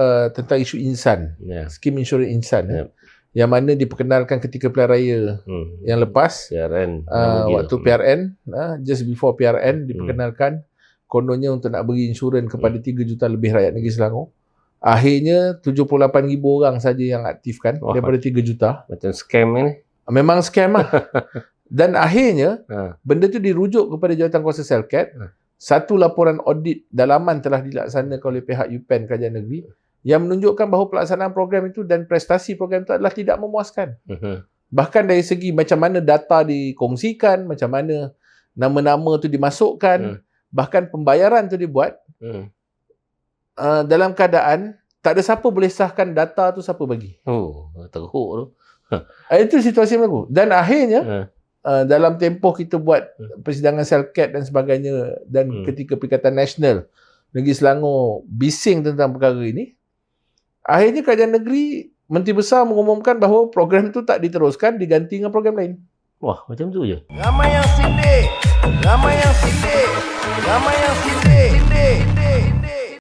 uh, tentang isu insan, Ya. skim insurans insan Ya. eh, yang mana diperkenalkan ketika pilihan raya Hmm. yang lepas PRN. uh, waktu PRN uh, just before PRN diperkenalkan kononnya untuk nak beri insurans kepada 3 juta lebih rakyat negeri Selangor. Akhirnya 78,000 orang saja yang aktifkan Wah. daripada 3 juta. Macam scam ni. Memang scam lah. Dan akhirnya Ha. benda tu dirujuk kepada jawatan kuasa Selkat. Ha. Satu laporan audit dalaman telah dilaksanakan oleh pihak UPEN Kerajaan Negeri yang menunjukkan bahawa pelaksanaan program itu dan prestasi program itu adalah tidak memuaskan. Mhm. Bahkan dari segi macam mana data dikongsikan, macam mana nama-nama tu dimasukkan, Hmm. bahkan pembayaran tu dibuat Hmm. uh, dalam keadaan tak ada siapa boleh sahkan data tu siapa bagi. Oh, teruk tu. Uh, itu situasi berlaku. Dan akhirnya Ha. uh, dalam tempoh kita buat persidangan Selcat dan sebagainya dan Hmm. ketika Perikatan Nasional Negeri Selangor bising tentang perkara ini, akhirnya kerajaan negeri Menteri Besar mengumumkan bahawa program itu tak diteruskan diganti dengan program lain. Wah, macam tu je. Ramai yang sindir. Ramai yang sindir. Ramai yang sindir.